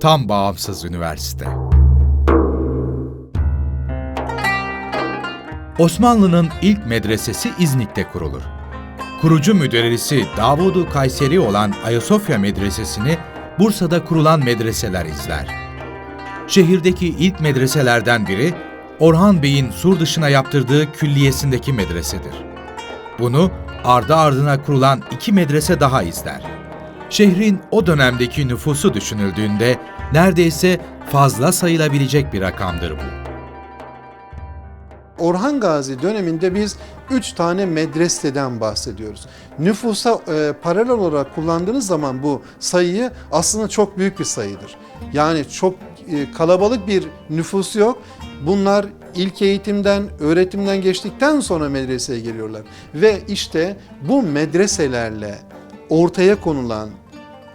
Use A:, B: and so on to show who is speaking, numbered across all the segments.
A: tam bağımsız üniversite. Osmanlı'nın ilk medresesi İznik'te kurulur. Kurucu müderrisi Davudu Kayseri olan Ayasofya Medresesi'ni Bursa'da kurulan medreseler izler. Şehirdeki ilk medreselerden biri Orhan Bey'in sur dışına yaptırdığı külliyesindeki medresedir. Bunu ardı ardına kurulan iki medrese daha izler. Şehrin o dönemdeki nüfusu düşünüldüğünde neredeyse fazla sayılabilecek bir rakamdır bu.
B: Orhan Gazi döneminde biz 3 tane medreseden bahsediyoruz. Nüfusa e, paralel olarak kullandığınız zaman bu sayıyı aslında çok büyük bir sayıdır. Yani çok e, kalabalık bir nüfus yok. Bunlar ilk eğitimden, öğretimden geçtikten sonra medreseye geliyorlar. Ve işte bu medreselerle ortaya konulan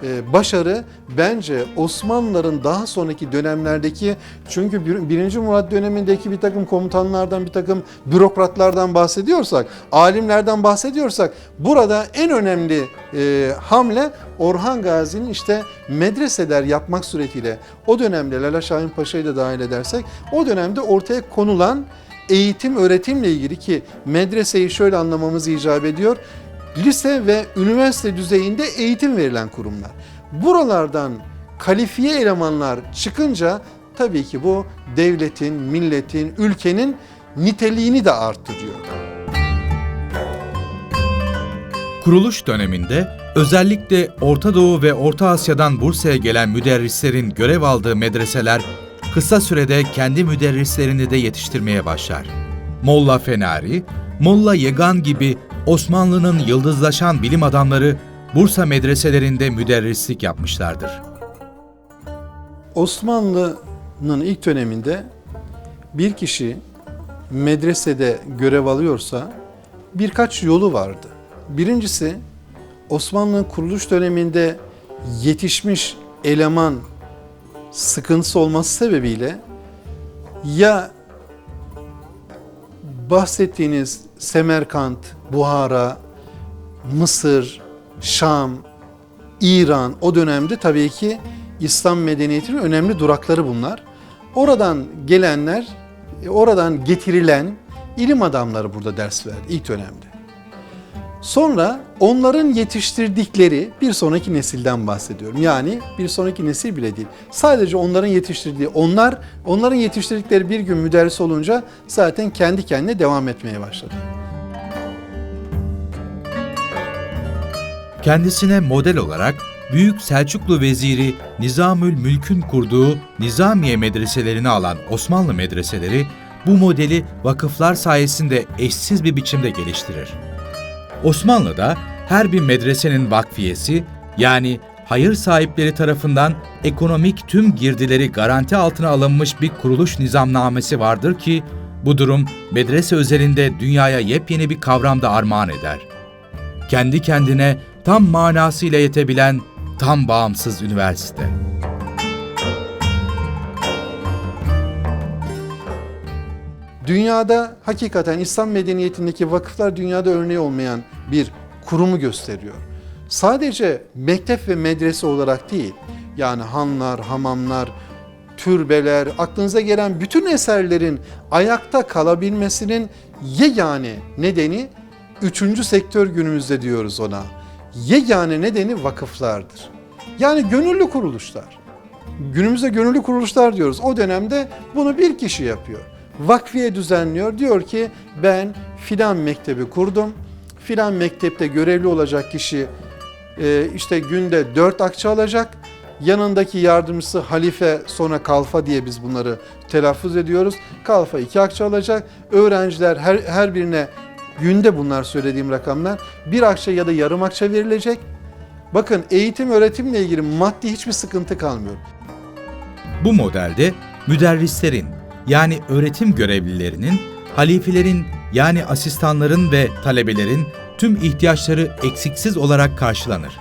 B: e, başarı bence Osmanlıların daha sonraki dönemlerdeki çünkü bir- 1. Murat dönemindeki bir takım komutanlardan bir takım bürokratlardan bahsediyorsak, alimlerden bahsediyorsak burada en önemli e, hamle Orhan Gazi'nin işte medreseler yapmak suretiyle o dönemde Lala Şahin Paşa'yı da dahil edersek o dönemde ortaya konulan eğitim öğretimle ilgili ki medreseyi şöyle anlamamız icap ediyor lise ve üniversite düzeyinde eğitim verilen kurumlar. Buralardan kalifiye elemanlar çıkınca tabii ki bu devletin, milletin, ülkenin niteliğini de arttırıyor.
A: Kuruluş döneminde özellikle Orta Doğu ve Orta Asya'dan Bursa'ya gelen müderrislerin görev aldığı medreseler kısa sürede kendi müderrislerini de yetiştirmeye başlar. Molla Fenari, Molla Yegan gibi Osmanlı'nın yıldızlaşan bilim adamları Bursa medreselerinde müderrislik yapmışlardır.
B: Osmanlı'nın ilk döneminde bir kişi medresede görev alıyorsa birkaç yolu vardı. Birincisi Osmanlı'nın kuruluş döneminde yetişmiş eleman sıkıntısı olması sebebiyle ya bahsettiğiniz Semerkant, Buhara, Mısır, Şam, İran o dönemde tabii ki İslam medeniyetinin önemli durakları bunlar. Oradan gelenler, e, oradan getirilen ilim adamları burada ders verdi ilk dönemde. Sonra onların yetiştirdikleri bir sonraki nesilden bahsediyorum. Yani bir sonraki nesil bile değil. Sadece onların yetiştirdiği, onlar onların yetiştirdikleri bir gün müderris olunca zaten kendi kendine devam etmeye başladı.
A: Kendisine model olarak Büyük Selçuklu Veziri Nizamül Mülk'ün kurduğu Nizamiye medreselerini alan Osmanlı medreseleri bu modeli vakıflar sayesinde eşsiz bir biçimde geliştirir. Osmanlı'da her bir medresenin vakfiyesi yani hayır sahipleri tarafından ekonomik tüm girdileri garanti altına alınmış bir kuruluş nizamnamesi vardır ki bu durum medrese özelinde dünyaya yepyeni bir kavramda armağan eder. Kendi kendine tam manasıyla yetebilen tam bağımsız üniversite.
B: Dünyada hakikaten İslam medeniyetindeki vakıflar dünyada örneği olmayan bir kurumu gösteriyor. Sadece mektep ve medrese olarak değil, yani hanlar, hamamlar, türbeler, aklınıza gelen bütün eserlerin ayakta kalabilmesinin yegane nedeni üçüncü sektör günümüzde diyoruz ona. Yegane nedeni vakıflardır. Yani gönüllü kuruluşlar. Günümüzde gönüllü kuruluşlar diyoruz. O dönemde bunu bir kişi yapıyor. Vakfiye düzenliyor. Diyor ki ben filan mektebi kurdum. Filan mektepte görevli olacak kişi e, işte günde dört akçe alacak. Yanındaki yardımcısı halife sonra kalfa diye biz bunları telaffuz ediyoruz. Kalfa iki akçe alacak. Öğrenciler her, her birine günde bunlar söylediğim rakamlar bir akçe ya da yarım akçe verilecek. Bakın eğitim öğretimle ilgili maddi hiçbir sıkıntı kalmıyor.
A: Bu modelde müderrislerin yani öğretim görevlilerinin, halifelerin yani asistanların ve talebelerin tüm ihtiyaçları eksiksiz olarak karşılanır.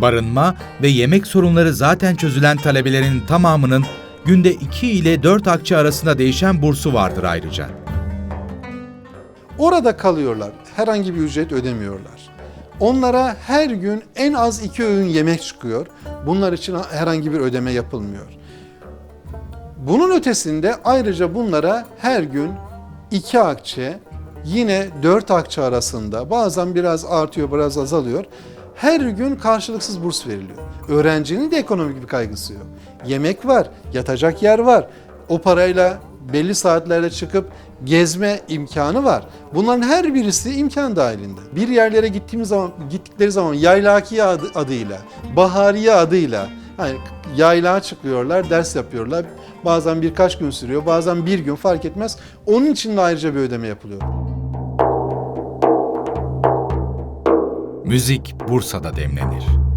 A: Barınma ve yemek sorunları zaten çözülen talebelerin tamamının günde 2 ile 4 akçe arasında değişen bursu vardır ayrıca.
B: Orada kalıyorlar. Herhangi bir ücret ödemiyorlar. Onlara her gün en az iki öğün yemek çıkıyor. Bunlar için herhangi bir ödeme yapılmıyor. Bunun ötesinde ayrıca bunlara her gün iki akçe yine dört akçe arasında bazen biraz artıyor biraz azalıyor. Her gün karşılıksız burs veriliyor. Öğrencinin de ekonomik bir kaygısı yok. Yemek var, yatacak yer var. O parayla belli saatlerde çıkıp gezme imkanı var. Bunların her birisi imkan dahilinde. Bir yerlere gittiğimiz zaman gittikleri zaman yaylaki adı, adıyla, bahariye adıyla yani yaylağa çıkıyorlar, ders yapıyorlar. Bazen birkaç gün sürüyor, bazen bir gün fark etmez. Onun için de ayrıca bir ödeme yapılıyor.
A: Müzik Bursa'da demlenir.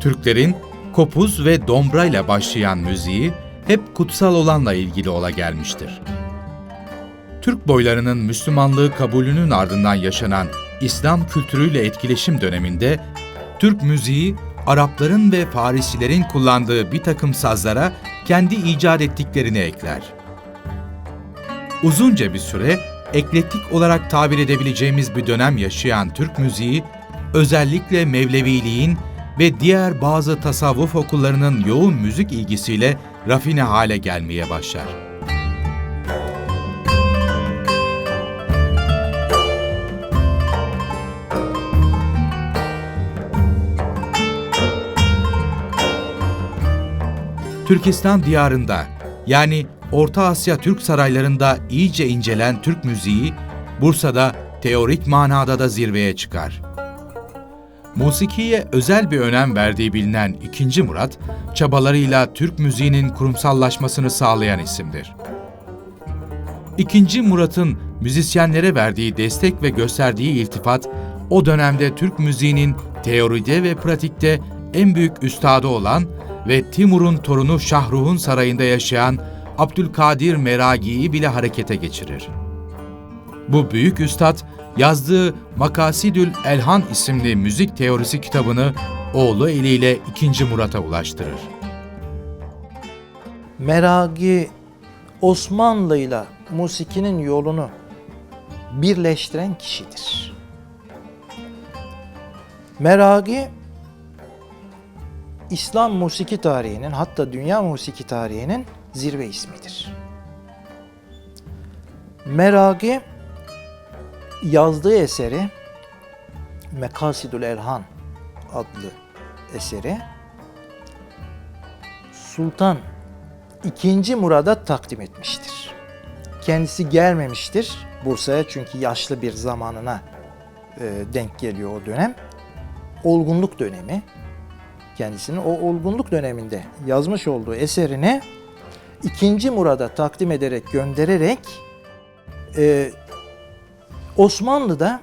A: Türklerin kopuz ve dombra ile başlayan müziği hep kutsal olanla ilgili ola gelmiştir. Türk boylarının Müslümanlığı kabulünün ardından yaşanan İslam kültürüyle etkileşim döneminde Türk müziği Arapların ve Farisilerin kullandığı bir takım sazlara kendi icat ettiklerini ekler. Uzunca bir süre eklektik olarak tabir edebileceğimiz bir dönem yaşayan Türk müziği, özellikle Mevleviliğin ve diğer bazı tasavvuf okullarının yoğun müzik ilgisiyle rafine hale gelmeye başlar. Türkistan diyarında yani Orta Asya Türk saraylarında iyice incelen Türk müziği Bursa'da teorik manada da zirveye çıkar. Musikiye özel bir önem verdiği bilinen 2. Murat, çabalarıyla Türk müziğinin kurumsallaşmasını sağlayan isimdir. 2. Murat'ın müzisyenlere verdiği destek ve gösterdiği iltifat, o dönemde Türk müziğinin teoride ve pratikte en büyük üstadı olan ve Timur'un torunu Şahruh'un sarayında yaşayan Abdülkadir Meragi'yi bile harekete geçirir. Bu büyük üstad yazdığı Makasidül Elhan isimli müzik teorisi kitabını oğlu eliyle 2. Murat'a ulaştırır.
C: Meragi Osmanlı'yla musikinin yolunu birleştiren kişidir. Meragi İslam musiki tarihinin hatta dünya musiki tarihinin zirve ismidir. Meragi yazdığı eseri Mekasidül Elhan adlı eseri Sultan II. Murad'a takdim etmiştir. Kendisi gelmemiştir Bursa'ya çünkü yaşlı bir zamanına e, denk geliyor o dönem. Olgunluk dönemi. Kendisinin o olgunluk döneminde yazmış olduğu eserini II. Murad'a takdim ederek, göndererek e, Osmanlı'da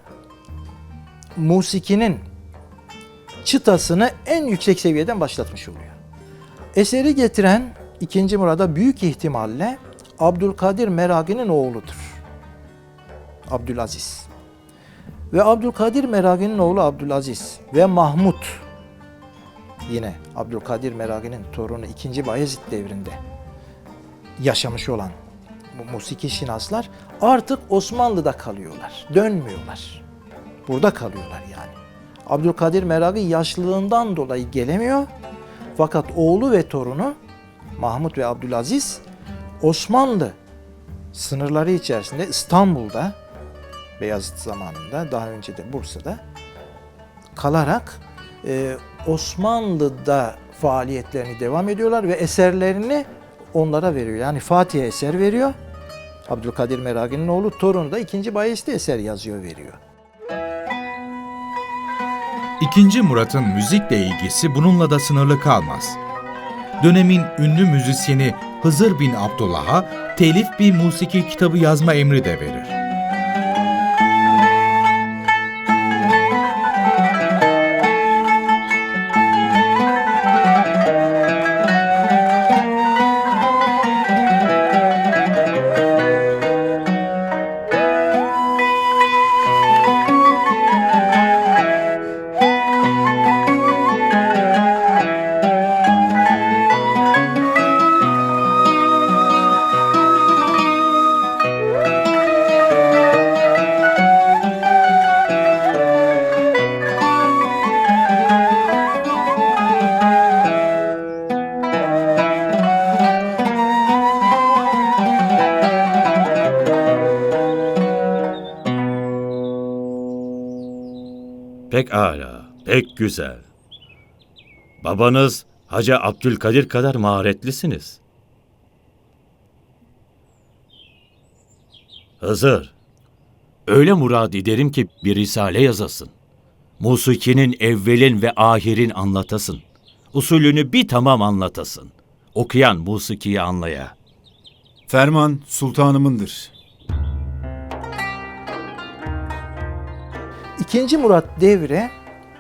C: musikinin çıtasını en yüksek seviyeden başlatmış oluyor. Eseri getiren 2. Murad'a büyük ihtimalle Abdülkadir Meragi'nin oğludur. Abdülaziz. Ve Abdülkadir Meragi'nin oğlu Abdülaziz ve Mahmut yine Abdülkadir Meragi'nin torunu 2. Bayezid devrinde yaşamış olan musiki şinaslar artık Osmanlı'da kalıyorlar. Dönmüyorlar. Burada kalıyorlar yani. Abdülkadir Meragi yaşlılığından dolayı gelemiyor. Fakat oğlu ve torunu Mahmut ve Abdülaziz Osmanlı sınırları içerisinde İstanbul'da Beyazıt zamanında daha önce de Bursa'da kalarak e, Osmanlı'da faaliyetlerini devam ediyorlar ve eserlerini onlara veriyor. Yani Fatih'e eser veriyor. Abdülkadir Meragi'nin oğlu torunu da ikinci Bayezid'e eser yazıyor veriyor.
A: İkinci Murat'ın müzikle ilgisi bununla da sınırlı kalmaz. Dönemin ünlü müzisyeni Hızır bin Abdullah'a telif bir musiki kitabı yazma emri de verir.
D: Pek âlâ, pek güzel. Babanız Hacı Abdülkadir kadar maharetlisiniz. Hızır, öyle murad ederim ki bir risale yazasın. Musikinin evvelin ve ahirin anlatasın. Usulünü bir tamam anlatasın. Okuyan musikiyi anlaya.
E: Ferman sultanımındır.
C: İkinci Murat devri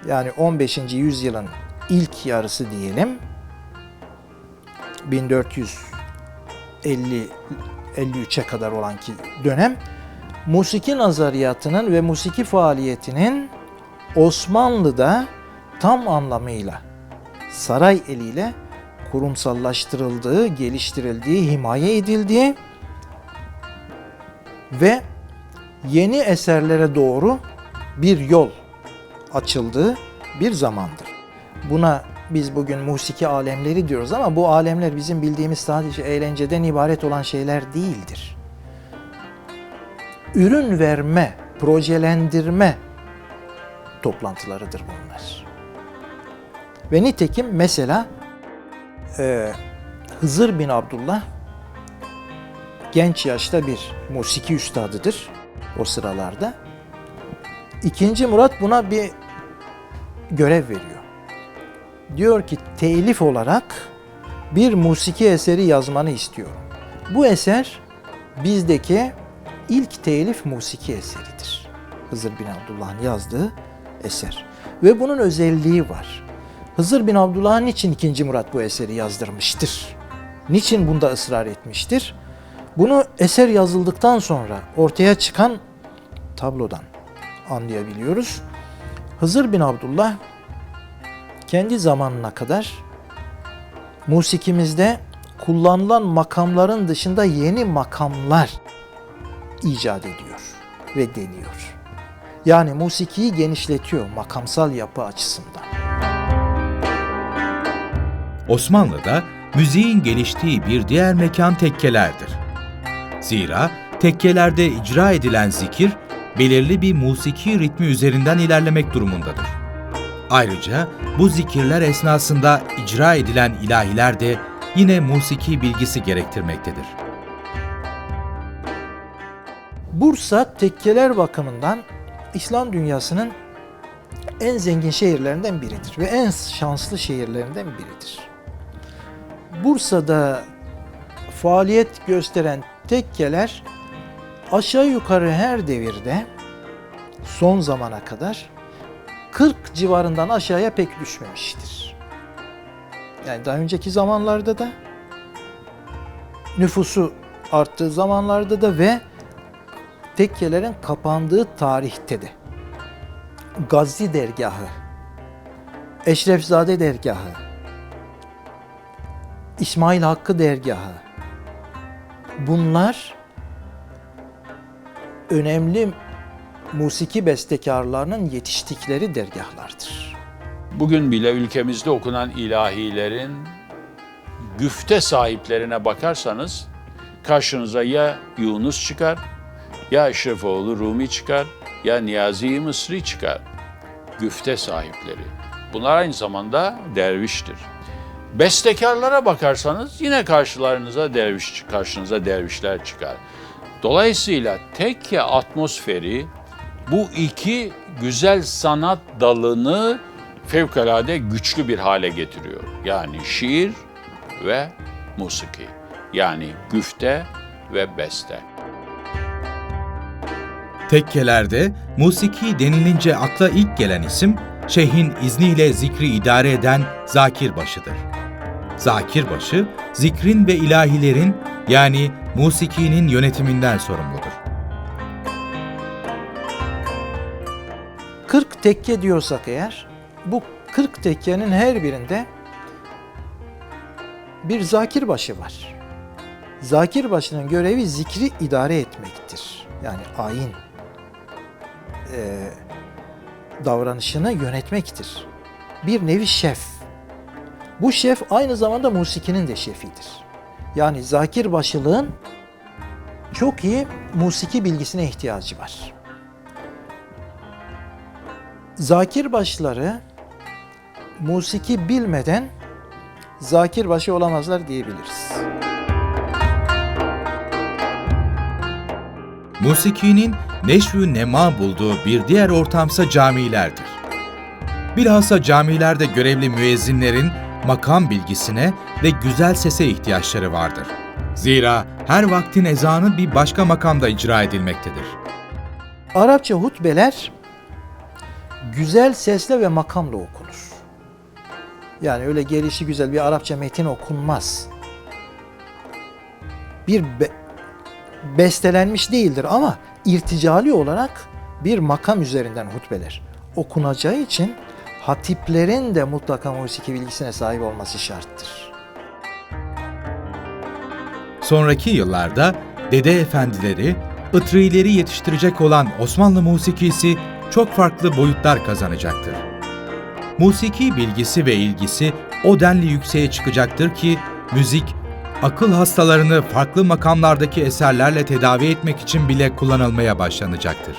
C: yani 15. yüzyılın ilk yarısı diyelim 1450 53'e kadar olan ki dönem musiki nazariyatının ve musiki faaliyetinin Osmanlı'da tam anlamıyla saray eliyle kurumsallaştırıldığı, geliştirildiği, himaye edildiği ve yeni eserlere doğru bir yol açıldığı bir zamandır. Buna biz bugün musiki alemleri diyoruz ama bu alemler bizim bildiğimiz sadece eğlenceden ibaret olan şeyler değildir. Ürün verme, projelendirme toplantılarıdır bunlar. Ve nitekim mesela e, Hızır bin Abdullah genç yaşta bir musiki üstadıdır o sıralarda. İkinci Murat buna bir görev veriyor. Diyor ki telif olarak bir musiki eseri yazmanı istiyorum. Bu eser bizdeki ilk telif musiki eseridir. Hızır bin Abdullah'ın yazdığı eser. Ve bunun özelliği var. Hızır bin Abdullah niçin 2. Murat bu eseri yazdırmıştır? Niçin bunda ısrar etmiştir? Bunu eser yazıldıktan sonra ortaya çıkan tablodan anlayabiliyoruz. Hızır bin Abdullah kendi zamanına kadar musikimizde kullanılan makamların dışında yeni makamlar icat ediyor ve deniyor. Yani musikiyi genişletiyor makamsal yapı açısından.
A: Osmanlı'da müziğin geliştiği bir diğer mekan tekkelerdir. Zira tekkelerde icra edilen zikir belirli bir musiki ritmi üzerinden ilerlemek durumundadır. Ayrıca bu zikirler esnasında icra edilen ilahiler de yine musiki bilgisi gerektirmektedir.
C: Bursa tekkeler bakımından İslam dünyasının en zengin şehirlerinden biridir ve en şanslı şehirlerinden biridir. Bursa'da faaliyet gösteren tekkeler aşağı yukarı her devirde son zamana kadar 40 civarından aşağıya pek düşmemiştir. Yani daha önceki zamanlarda da nüfusu arttığı zamanlarda da ve tekkelerin kapandığı tarihte de Gazi dergahı, Eşrefzade dergahı, İsmail Hakkı dergahı bunlar önemli musiki bestekarlarının yetiştikleri dergahlardır.
F: Bugün bile ülkemizde okunan ilahilerin güfte sahiplerine bakarsanız karşınıza ya Yunus çıkar, ya Eşrefoğlu Rumi çıkar, ya Niyazi Mısri çıkar. Güfte sahipleri. Bunlar aynı zamanda derviştir. Bestekarlara bakarsanız yine karşılarınıza derviş, karşınıza dervişler çıkar. Dolayısıyla tekke atmosferi bu iki güzel sanat dalını fevkalade güçlü bir hale getiriyor. Yani şiir ve musiki. Yani güfte ve beste.
A: Tekkelerde musiki denilince akla ilk gelen isim, şeyhin izniyle zikri idare eden Zakirbaşı'dır. Zakirbaşı, zikrin ve ilahilerin yani musikinin yönetiminden sorumludur.
C: 40 tekke diyorsak eğer, bu 40 tekkenin her birinde bir zakirbaşı var. Zakirbaşının görevi zikri idare etmektir. Yani ayin e, davranışını yönetmektir. Bir nevi şef. Bu şef aynı zamanda musikinin de şefidir. Yani zakirbaşılığın çok iyi musiki bilgisine ihtiyacı var. Zakir başları musiki bilmeden zakir başı olamazlar diyebiliriz.
A: Musikinin neşvü nema bulduğu bir diğer ortamsa camilerdir. Bilhassa camilerde görevli müezzinlerin makam bilgisine ve güzel sese ihtiyaçları vardır. Zira her vaktin ezanı bir başka makamda icra edilmektedir.
C: Arapça hutbeler güzel sesle ve makamla okunur. Yani öyle gelişi güzel bir Arapça metin okunmaz. Bir be- bestelenmiş değildir ama irticali olarak bir makam üzerinden hutbeler okunacağı için hatiplerin de mutlaka musiki bilgisine sahip olması şarttır.
A: Sonraki yıllarda Dede Efendileri, Itrileri yetiştirecek olan Osmanlı musikisi çok farklı boyutlar kazanacaktır. Musiki bilgisi ve ilgisi o denli yükseğe çıkacaktır ki müzik, akıl hastalarını farklı makamlardaki eserlerle tedavi etmek için bile kullanılmaya başlanacaktır.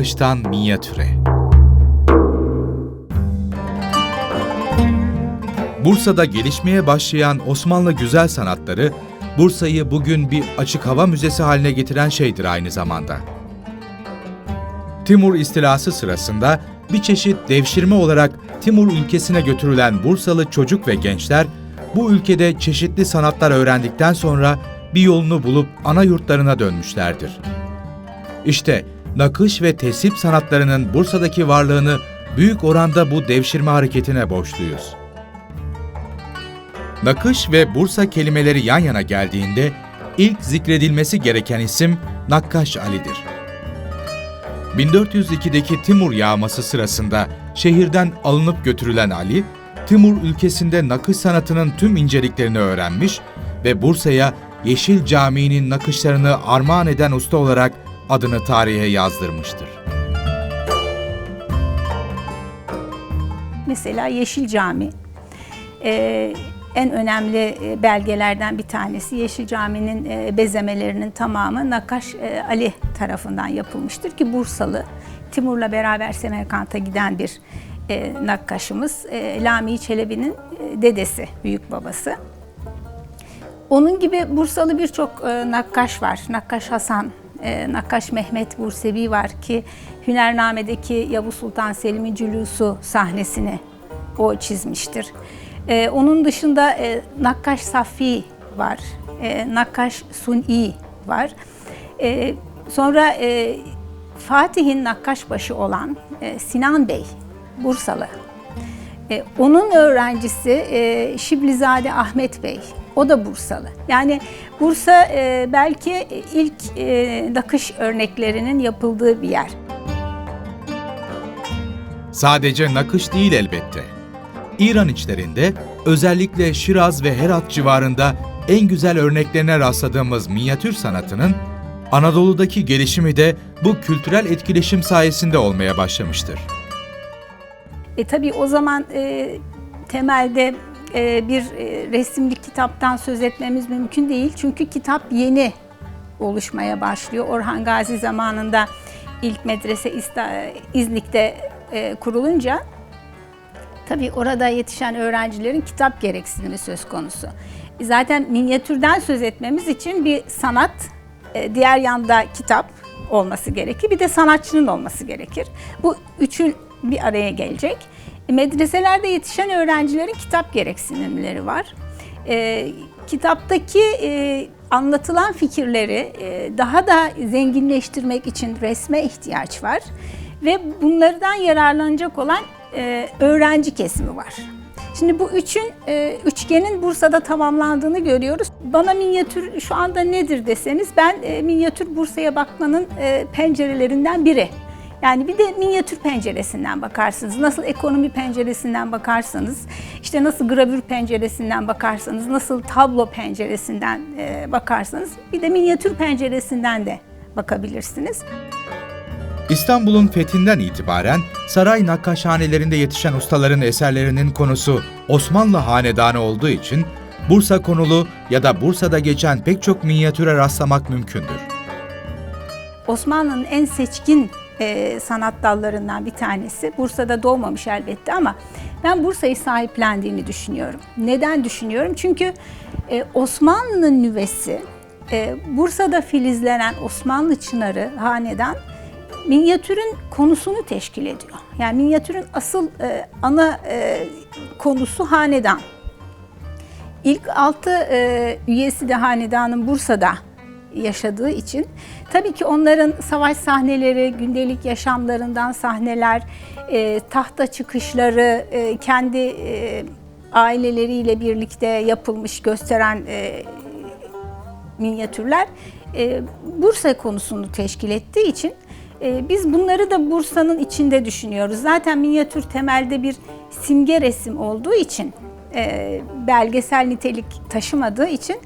A: Nakıştan minyatüre. Bursa'da gelişmeye başlayan Osmanlı güzel sanatları, Bursa'yı bugün bir açık hava müzesi haline getiren şeydir aynı zamanda. Timur istilası sırasında bir çeşit devşirme olarak Timur ülkesine götürülen Bursalı çocuk ve gençler bu ülkede çeşitli sanatlar öğrendikten sonra bir yolunu bulup ana yurtlarına dönmüşlerdir. İşte nakış ve tesip sanatlarının Bursa'daki varlığını büyük oranda bu devşirme hareketine borçluyuz. Nakış ve Bursa kelimeleri yan yana geldiğinde ilk zikredilmesi gereken isim Nakkaş Ali'dir. 1402'deki Timur yağması sırasında şehirden alınıp götürülen Ali, Timur ülkesinde nakış sanatının tüm inceliklerini öğrenmiş ve Bursa'ya Yeşil Camii'nin nakışlarını armağan eden usta olarak adını tarihe yazdırmıştır.
G: Mesela Yeşil Cami. Ee, en önemli e, belgelerden bir tanesi Yeşil Cami'nin e, bezemelerinin tamamı Nakaş e, Ali tarafından yapılmıştır ki Bursalı Timur'la beraber Semerkant'a giden bir nakkaşımız Lami Çelebi'nin dedesi, büyük babası. Onun gibi Bursalı birçok nakkaş var. Nakkaş Hasan, e, Nakkaş Mehmet Bursevi var ki Hünername'deki Yavuz Sultan Selim'in cülusu sahnesini o çizmiştir. E, onun dışında e, Nakkaş Safi var, e, Nakkaş Sun'i var. E, sonra e, Fatih'in nakkaşbaşı olan e, Sinan Bey, Bursalı. E, onun öğrencisi e, Şiblizade Ahmet Bey. O da Bursalı. Yani Bursa e, belki ilk e, nakış örneklerinin yapıldığı bir yer.
A: Sadece nakış değil elbette. İran içlerinde özellikle Şiraz ve Herat civarında en güzel örneklerine rastladığımız minyatür sanatının Anadolu'daki gelişimi de bu kültürel etkileşim sayesinde olmaya başlamıştır.
G: E tabii o zaman e, temelde bir e, resimli kitaptan söz etmemiz mümkün değil. Çünkü kitap yeni oluşmaya başlıyor. Orhan Gazi zamanında ilk medrese İznik'te e, kurulunca tabii orada yetişen öğrencilerin kitap gereksinimi söz konusu. E, Zaten minyatürden söz etmemiz için bir sanat, e, diğer yanda kitap olması gerekir. Bir de sanatçının olması gerekir. Bu üçü bir araya gelecek. Medreselerde yetişen öğrencilerin kitap gereksinimleri var. E, kitaptaki e, anlatılan fikirleri e, daha da zenginleştirmek için resme ihtiyaç var. Ve bunlardan yararlanacak olan e, öğrenci kesimi var. Şimdi bu üçün e, üçgenin Bursa'da tamamlandığını görüyoruz. Bana minyatür şu anda nedir deseniz ben e, minyatür Bursa'ya bakmanın e, pencerelerinden biri. Yani bir de minyatür penceresinden bakarsınız. Nasıl ekonomi penceresinden bakarsanız, işte nasıl gravür penceresinden bakarsanız, nasıl tablo penceresinden e, bakarsanız bir de minyatür penceresinden de bakabilirsiniz.
A: İstanbul'un fethinden itibaren saray nakkaşhanelerinde yetişen ustaların eserlerinin konusu Osmanlı hanedanı olduğu için Bursa konulu ya da Bursa'da geçen pek çok minyatüre rastlamak mümkündür.
G: Osmanlı'nın en seçkin e, sanat dallarından bir tanesi. Bursa'da doğmamış elbette ama ben Bursa'yı sahiplendiğini düşünüyorum. Neden düşünüyorum? Çünkü e, Osmanlı'nın nüvesi, e, Bursa'da filizlenen Osmanlı çınarı hanedan minyatürün konusunu teşkil ediyor. Yani minyatürün asıl e, ana e, konusu hanedan. İlk altı e, üyesi de hanedanın Bursa'da yaşadığı için tabii ki onların savaş sahneleri, gündelik yaşamlarından sahneler, e, tahta çıkışları, e, kendi e, aileleriyle birlikte yapılmış gösteren e, minyatürler e, Bursa konusunu teşkil ettiği için e, biz bunları da Bursa'nın içinde düşünüyoruz. Zaten minyatür temelde bir simge resim olduğu için, e, belgesel nitelik taşımadığı için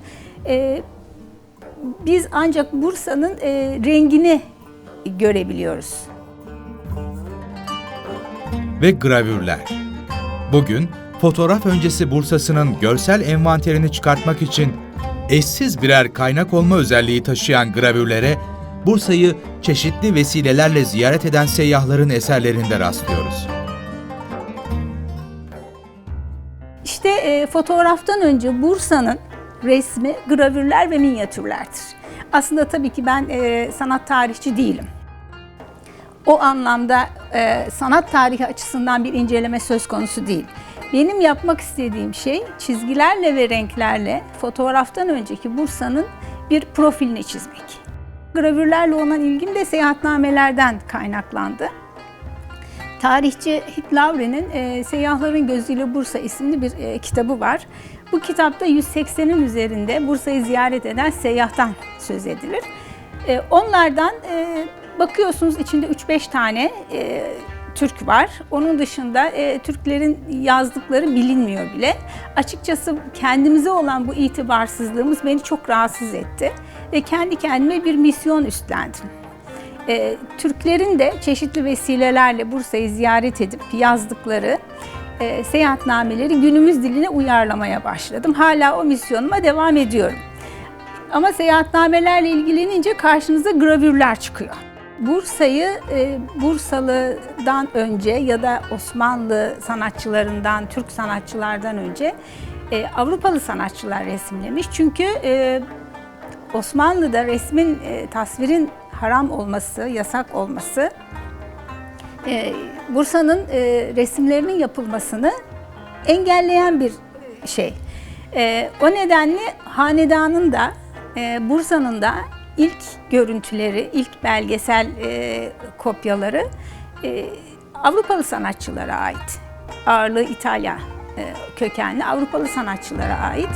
G: e, biz ancak Bursa'nın e, rengini görebiliyoruz.
A: Ve gravürler. Bugün fotoğraf öncesi Bursa'sının görsel envanterini çıkartmak için eşsiz birer kaynak olma özelliği taşıyan gravürlere Bursa'yı çeşitli vesilelerle ziyaret eden seyyahların eserlerinde rastlıyoruz.
G: İşte e, fotoğraftan önce Bursa'nın resmi gravürler ve minyatürlerdir. Aslında tabii ki ben e, sanat tarihçi değilim. o anlamda e, sanat tarihi açısından bir inceleme söz konusu değil. Benim yapmak istediğim şey çizgilerle ve renklerle fotoğraftan önceki Bursa'nın bir profilini çizmek. Gravürlerle olan ilgim de seyahatnamelerden kaynaklandı. Tarihçi Hit Lavre'nin e, Seyyahların Gözüyle Bursa isimli bir e, kitabı var. Bu kitapta 180'in üzerinde Bursa'yı ziyaret eden seyyahtan söz edilir. E, onlardan e, bakıyorsunuz içinde 3-5 tane e, Türk var. Onun dışında e, Türklerin yazdıkları bilinmiyor bile. Açıkçası kendimize olan bu itibarsızlığımız beni çok rahatsız etti. Ve kendi kendime bir misyon üstlendim. E, Türklerin de çeşitli vesilelerle Bursa'yı ziyaret edip yazdıkları e, seyahatnameleri günümüz diline uyarlamaya başladım. Hala o misyonuma devam ediyorum. Ama seyahatnamelerle ilgilenince karşınıza gravürler çıkıyor. Bursa'yı e, Bursalı'dan önce ya da Osmanlı sanatçılarından, Türk sanatçılardan önce e, Avrupalı sanatçılar resimlemiş. Çünkü e, Osmanlı'da resmin, e, tasvirin haram olması, yasak olması e, Bursa'nın e, resimlerinin yapılmasını engelleyen bir şey. E, o nedenle hanedanın da e, Bursa'nın da ilk görüntüleri, ilk belgesel e, kopyaları e, Avrupalı sanatçılara ait. Ağırlığı İtalya e, kökenli Avrupalı sanatçılara ait.